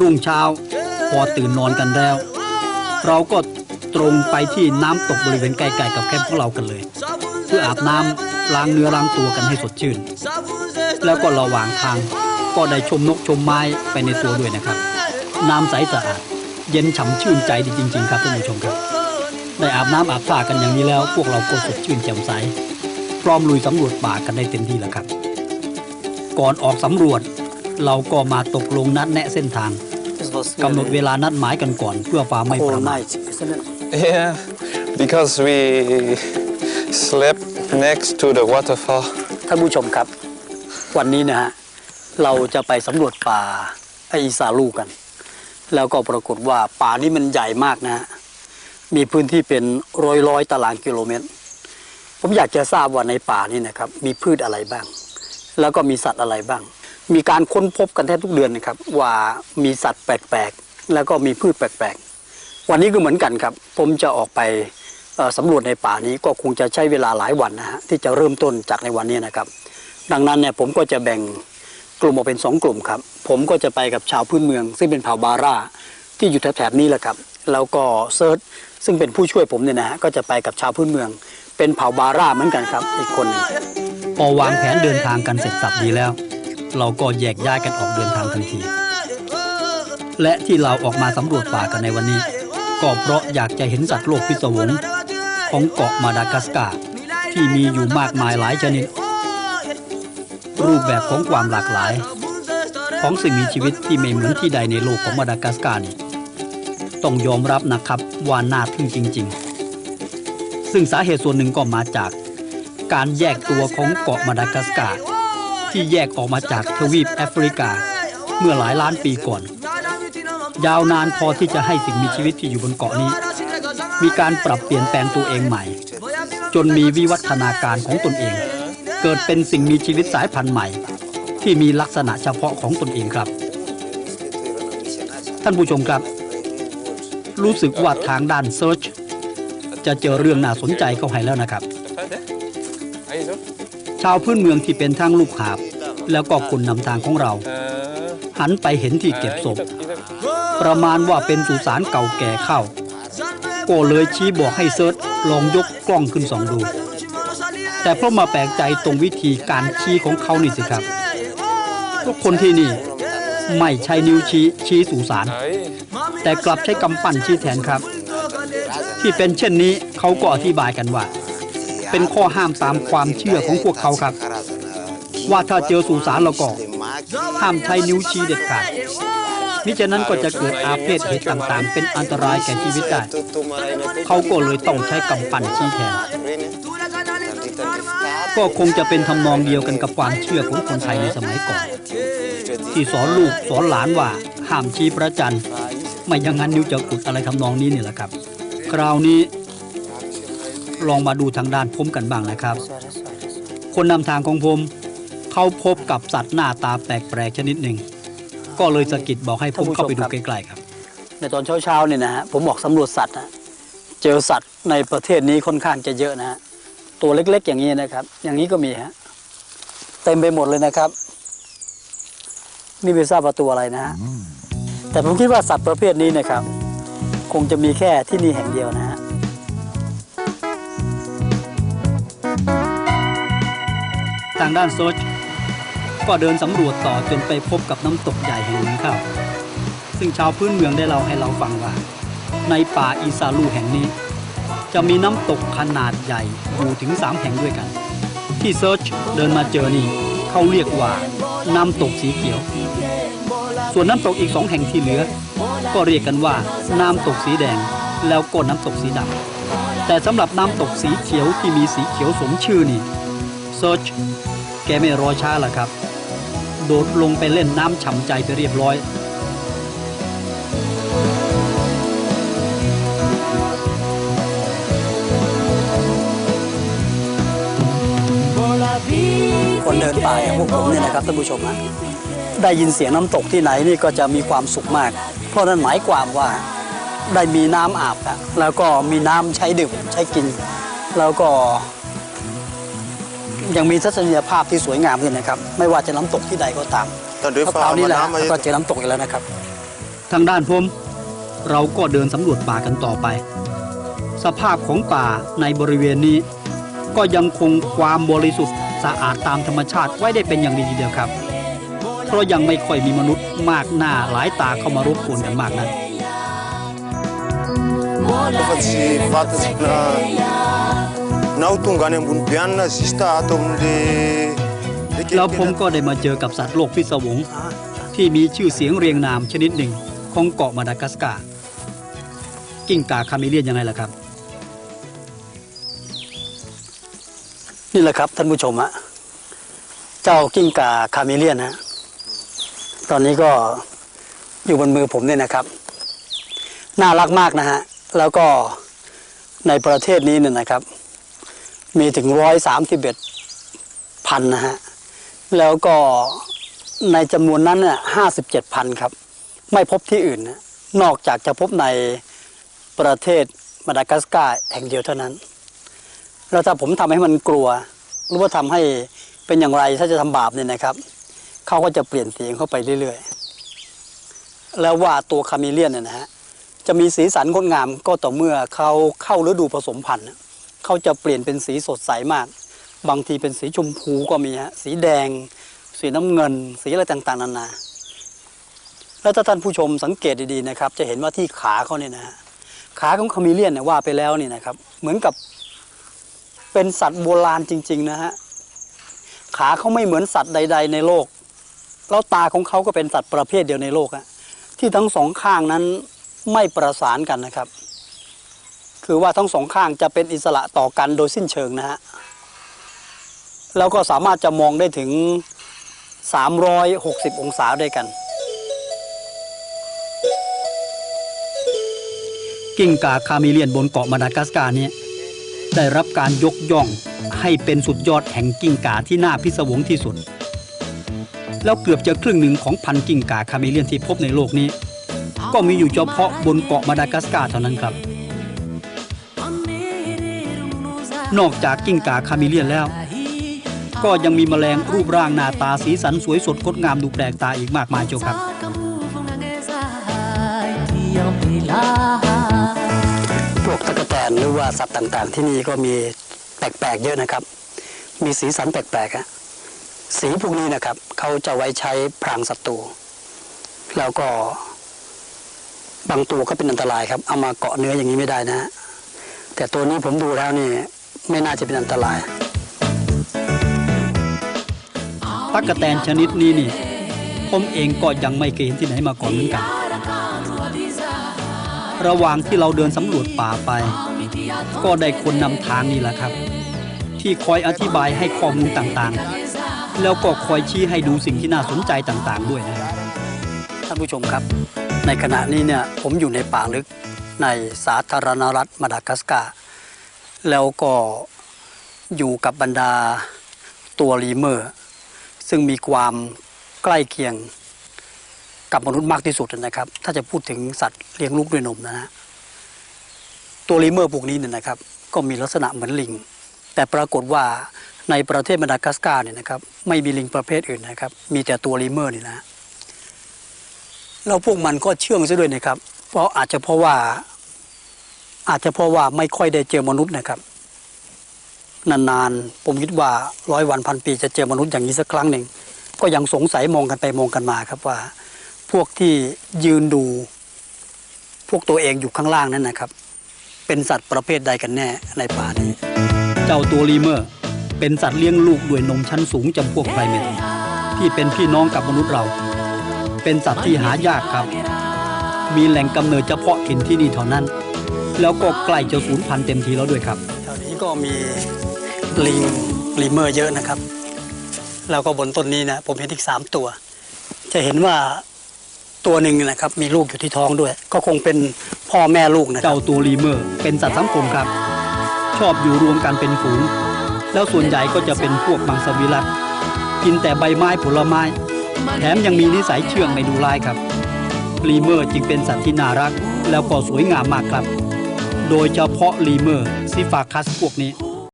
รุ่งเช้า พอตื่นนอนกันแล้ว เราก็ตรงไปที่น้ำตกบริเวณใกล้ๆกับแคมป์ของเรากันเลย เพื่ออาบน้ำล้างเนื้อล้างตัวกันให้สดชื่น แล้วก็ระหว่างทางก็ได้ชมนกชมไม้ไปในตัวด้วยนะครับ น้ำใสสะอาด เย็นฉ่ำชื่นใจดีจริง ๆ ครับท่านผู้ชมครับ ได้อาบน้ำอาบท่ากันอย่างนี้แล้ว พวกเราก็สดชื่นแจ่มใส พร้อมลุยสำรวจป่ากันได้เต็มที่แล้วครับ ก่อนออกสำรวจเราก็มาตกลงนัดแนะเส้นทาง กำหนดเวลานัดหมายกันก่อน เพื่อความไม่ประมาท Yeah, because we slept next to the waterfall. ท่านผู้ชมครับ วันนี้นะฮะ เราจะไปสำรวจป่าไออีซาลูกัน แล้วก็ปรากฏว่าป่านี้มันใหญ่มากนะฮะ มีพื้นที่เป็นร้อยร้อยๆตารางกิโลเมตร ผมอยากจะทราบว่าในป่านี้นะครับ มีพืชอะไรบ้าง แล้วก็มีสัตว์อะไรบ้าง มีการค้นพบกันแทบทุกเดือนนะครับ ว่ามีสัตว์แปลกๆ แล้วก็มีพืชแปลกๆ วันนี้ก็เหมือนกันครับ ผมจะออกไปสำรวจในป่านี้ก็คงจะใช้เวลาหลายวันนะฮะที่จะเริ่มต้นจากในวันนี้นะครับ ดังนั้นเนี่ยผมก็จะแบ่งกลุ่มออกเป็นสองกลุ่มครับ ผมก็จะไปกับชาวพื้นเมือง ซึ่งเป็นเผ่าบาร่าที่อยู่แถบๆนี้แหละครับ แล้วก็เซิร์ชซึ่งเป็นผู้ช่วยผมเนี่ยนะฮะก็จะไปกับชาวพื้นเมือง เป็นเผ่าบาร่าเหมือนกันครับอีกคนหนึ่งพอวางแผนเดินทางกันเสร็จสับดีแล้ว เราก็แยกย้ายกันออกเดินทางทันที และที่เราออกมาสำรวจป่ากันในวันนี้ ก็เพราะอยากจะเห็นสัตว์โลกพิศวงของเกาะมาดากัสการ์ที่มีอยู่มากมายหลายชนิด รูปแบบของความหลากหลาย ของสิ่งมีชีวิตที่ไม่เหมือนที่ใดในโลกของมาดากัสการ์นี่ต้องยอมรับนะครับว่าน่าทึ่งจริง ๆ ซึ่งสาเหตุส่วนหนึ่งก็มาจากการแยกตัวของเกาะมาดากัสการ์ ที่แยกออกมาจากทวีปแอฟริกา เมื่อหลายล้านปีก่อน ยาวนานพอที่จะให้สิ่งมีชีวิตที่อยู่บนเกาะนี้ มีการปรับเปลี่ยนแปลงตัวเองใหม่ จนมีวิวัฒนาการของตนเอง เกิดเป็นสิ่งมีชีวิตสายพันธุ์ใหม่ ที่มีลักษณะเฉพาะของตนเองครับ ท่านผู้ชมครับ รู้สึกว่าทางด้านเซิร์ชจะเจอเรื่องน่าสนใจเข้าให้แล้วนะครับ ชาวพื้นเมืองที่เป็นทั้งลูกหาบ แล้วก็คนนำทางของเรา หันไปเห็นที่เก็บศพ ประมาณว่าเป็นสุสานเก่าแก่เข้า ก็เลยชี้บอกให้เซิร์ชลองยกกล้องขึ้นส่องดู แต่เพราะมาแปลกใจตรงวิธีการชี้ของเขานี่สิครับทุกคนที่นี่ไม่ใช้นิ้วชี้ชี้สุสาน แต่กลับใช้กำปั้นชี้แทนครับ ที่เป็นเช่นนี้เขาก็อธิบายกันว่า เป็นข้อห้ามตามความเชื่อของพวกเขาครับ ว่าถ้าเจอสุสานแล้วก็ห้ามใช้นิ้วชี้เด็ดขาดมิฉะนั้นก็จะเกิดอาเพศเหตุต่างๆ เป็นอันตรายแก่ชีวิตได้ เขาก็เลยต้องใช้กำปั้นชี้แทน ก็คงจะเป็นทำนองเดียวกันกับความเชื่อของคนไทยในสมัยก่อน ที่สอนลูกสอนหลานว่าห้ามชี้พระจันทร์ ไม่อย่างนั้นนิ้วจะกุดอะไรทำนองนี้นี่แหละครับ คราวนี้ ลองมาดูทางด้านผมกันบ้างนะครับ คนนำทางของผม เขาพบกับสัตว์หน้าตาแปลกๆชนิดหนึ่ง ก็เลยสะกิดบอกให้ผมเข้าไปดูใกล้ๆครับ ในตอนเช้าๆเนี่ยนะฮะผมออกสำรวจสัตว์นะเจอสัตว์ในประเทศนี้ค่อนข้างจะเยอะนะฮะตัวเล็กๆ อย่างนี้นะครับ อย่างนี้ก็มีฮะเต็มไปหมดเลยนะครับ นี่ไม่ทราบว่าตัวอะไรนะฮะแต่ผมคิดว่าสัตว์ประเภทนี้นะครับ คงจะมีแค่ที่นี่แห่งเดียวนะฮะ ทางด้านโซชก็เดินสำรวจต่อจนไปพบกับน้ำตกใหญ่แห่งหนึ่งครับ ซึ่งชาวพื้นเมืองได้เล่าให้เราฟังว่า ในป่าอีซาลูแห่งนี้ จะมีน้ำตกขนาดใหญ่อยู่ถึง 3 แห่งด้วยกัน ที่เซิร์ชเดินมาเจอนี่เขาเรียกว่าน้ำตกสีเขียว ส่วนน้ำตกอีกสองแห่งที่เหลือ ก็เรียกกันว่าน้ำตกสีแดงแล้วก็น้ำตกสีดำแต่สำหรับน้ำตกสีเขียวที่มีสีเขียวสมชื่อนี่ ซิร์ชแกไม่รอช้าละครับ โดดลงไปเล่นน้ำฉ่ำใจไปเรียบร้อย คนเดินป่าอย่างพวกผมเนี่ยนะครับท่านผู้ชมฮะได้ยินเสียงน้ำตกที่ไหนนี่ก็จะมีความสุขมาก เพราะนั่นหมายความว่าได้มีน้ำอาบแล้วก็มีน้ำใช้ดื่มใช้กิน แล้วก็ ยังมีทัศนียภาพที่สวยงามด้วยนะครับ ไม่ว่าจะน้ำตกที่ใดก็ตามตอนด้วยคฟ้าราวนี้แหละน้ำมาก็เจอน้ำตกอีกแล้วนะครับ ทางด้านผมเราก็เดินสำรวจป่ากันต่อไป สภาพของป่าในบริเวณนี้ ก็ยังคงความบริสุทธิ์สะอาดตามธรรมชาติไว้ได้เป็นอย่างดีทีเดียวครับ เพราะยังไม่ค่อยมีมนุษย์มากหน้าหลายตาเข้ามารบกวนกันมากนัก Efa-tsy fantatsy na na ho tonga any ambony bianina zista ato amin'le le แล้วผมก็ได้มาเจอกับสัตว์โลกพิศวงที่มีชื่อเสียงเรียงนามชนิดหนึ่งของเกาะมาดากัสการ์กิ้งก่าคาเมเลียนยังไงล่ะครับ นี่แหละครับท่านผู้ชมฮะเจ้ากิ้งก่าคาเมเลียนฮะตอนนี้ก็อยู่บนมือผมเนี่ยนะครับ น่ารักมากนะฮะแล้วก็ในประเทศนี้เนี่ยนะครับ มีถึงร้อยสามสิบเอ็ดพันนะฮะ แล้วก็ในจำนวนนั้นเนี่ยห้าสิบเจ็ดพันครับ ไม่พบที่อื่นนะนอกจากจะพบในประเทศมาดากัสการ์แห่งเดียวเท่านั้น แล้วถ้าผมทำให้มันกลัว หรือว่าทำให้เป็นอย่างไรถ้าจะทำบาปเนี่ยนะครับ เขาก็จะเปลี่ยนเสียงเข้าไปเรื่อยๆ แล้วว่าตัวคาเมเลียนเนี่ยนะฮะจะมีสีสันงดงามก็ต่อเมื่อเขาเข้าฤดูผสมพันธุ์ เขาจะเปลี่ยนเป็นสีสดใสมาก บางทีเป็นสีชมพูก็มีฮะสีแดง สีน้ำเงิน สีอะไรต่างๆนานา แล้วถ้าท่านผู้ชมสังเกตดีๆนะครับ จะเห็นว่าที่ขาเขาเนี่ยนะฮะขาของคาเมเลียนเนี่ยว่าไปแล้วนี่นะครับ เหมือนกับเป็นสัตว์โบราณจริง ๆ นะฮะขาเขาไม่เหมือนสัตว์ใด ๆ ในโลก แล้วตาของเขาก็เป็นสัตว์ประเภทเดียวในโลกอะที่ทั้งสองข้างนั้นไม่ประสานกันนะครับ คือว่าทั้งสองข้างจะเป็นอิสระต่อกันโดยสิ้นเชิงนะฮะแล้วก็สามารถจะมองได้ถึง 360 องศาด้วยกัน กิ้งก่าคาเมเลียนบนเกาะมาดากัสการ์เนี่ยได้รับการยกย่องให้เป็นสุดยอดแห่งกิ้งก่าที่น่าพิศวงที่สุด แล้วเกือบจะครึ่งหนึ่งของพันกิ้งก่าคาเมเลียนที่พบในโลกนี้ ก็มีอยู่เฉพาะบนเกาะมาดากัสการ์เท่านั้นครับ นอกจากกิ้งก่าคาเมเลียนแล้ว ก็ยังมีแมลงรูปร่างหน้าตาสีสันสวยสดงดงามดูแปลกตาอีกมากมายเจ้าครับพวกตะกแตนหรือว่าสัตว์ต่างๆ ที่นี่ก็มีแปลกๆเยอะนะครับ มีสีสันแปลกๆฮะสีพวกนี้นะครับ เขาจะไว้ใช้พรางศัตรูแล้วก็บางตัวก็เป็นอันตรายครับ เอามาเกาะเนื้ออย่างนี้ไม่ได้นะฮะแต่ตัวนี้ผมดูแล้วนี่ ไม่น่าจะเป็นอันตรายตั๊กแตนชนิดนี้นี่ ผมเองก็ยังไม่เคยเห็นที่ไหนมาก่อนเหมือนกัน ระหว่างที่เราเดินสำรวจป่าไป ก็ได้คนนำทางนี่แหละครับ ที่คอยอธิบายให้ข้อมูลต่างๆ แล้วก็คอยชี้ให้ดูสิ่งที่น่าสนใจต่างๆ ด้วยนะครับท่านผู้ชมครับ ในขณะนี้เนี่ยผมอยู่ในป่าลึกในสาธารณรัฐมาดากัสการ์ แล้วก็อยู่กับบรรดาตัวลีเมอร์ ซึ่งมีความใกล้เคียงกับมนุษย์มากที่สุดนะครับ ถ้าจะพูดถึงสัตว์เลี้ยงลูกด้วยนมนะฮะตัวลีเมอร์พวกนี้เนี่ยนะครับ ก็มีลักษณะเหมือนลิง แต่ปรากฏว่าในประเทศมาดากัสการ์เนี่ยนะครับ ไม่มีลิงประเภทอื่นนะครับ มีแต่ตัวลีเมอร์นี่นะแล้วพวกมันก็เชื่องซะด้วยนะครับ เพราะอาจจะเพราะว่า อาจจะเพราะว่าไม่ค่อยได้เจอมนุษย์นะครับ นานๆผมคิดว่าร้อยวันพันปีจะเจอมนุษย์อย่างนี้สักครั้งหนึ่งก็ยังสงสัยมองกันไปมองกันมาครับว่า พวกที่ยืนดู พวกตัวเองอยู่ข้างล่างนั้นนะครับ เป็นสัตว์ประเภทใดกันแน่ในป่านี้ เจ้าตัวลีเมอร์ เป็นสัตว์เลี้ยงลูกด้วยนมชั้นสูงจำพวกไพรเมทที่เป็นพี่น้องกับมนุษย์เรา เป็นสัตว์ที่หายากครับ มีแหล่งกำเนิดเฉพาะถิ่นที่นี่เท่านั้น แล้วก็ใกล้จะสูญพันธุ์เต็มทีแล้วด้วยครับแถวนี้ก็มีลิงลีเมอร์เยอะนะครับ แล้วก็บนต้นนี้นะผมเห็นอีกสามตัว จะเห็นว่าตัวหนึ่งนะครับมีลูกอยู่ที่ท้องด้วย ก็คงเป็นพ่อแม่ลูกนะเจ้าตัวลีเมอร์เป็นสัตว์สังคมครับ ชอบอยู่รวมกันเป็นฝูง แล้วส่วนใหญ่ก็จะเป็นพวกมังสวิรัตกินแต่ใบไม้ผลไม้ แถมยังมีนิสัยเชื่องไม่ดูร้ายครับลีเมอร์จึงเป็นสัตว์ที่น่ารัก แล้วก็สวยงามมากครับ โดยเฉพาะลีเมอร์ซิฟาคัสพวกนี้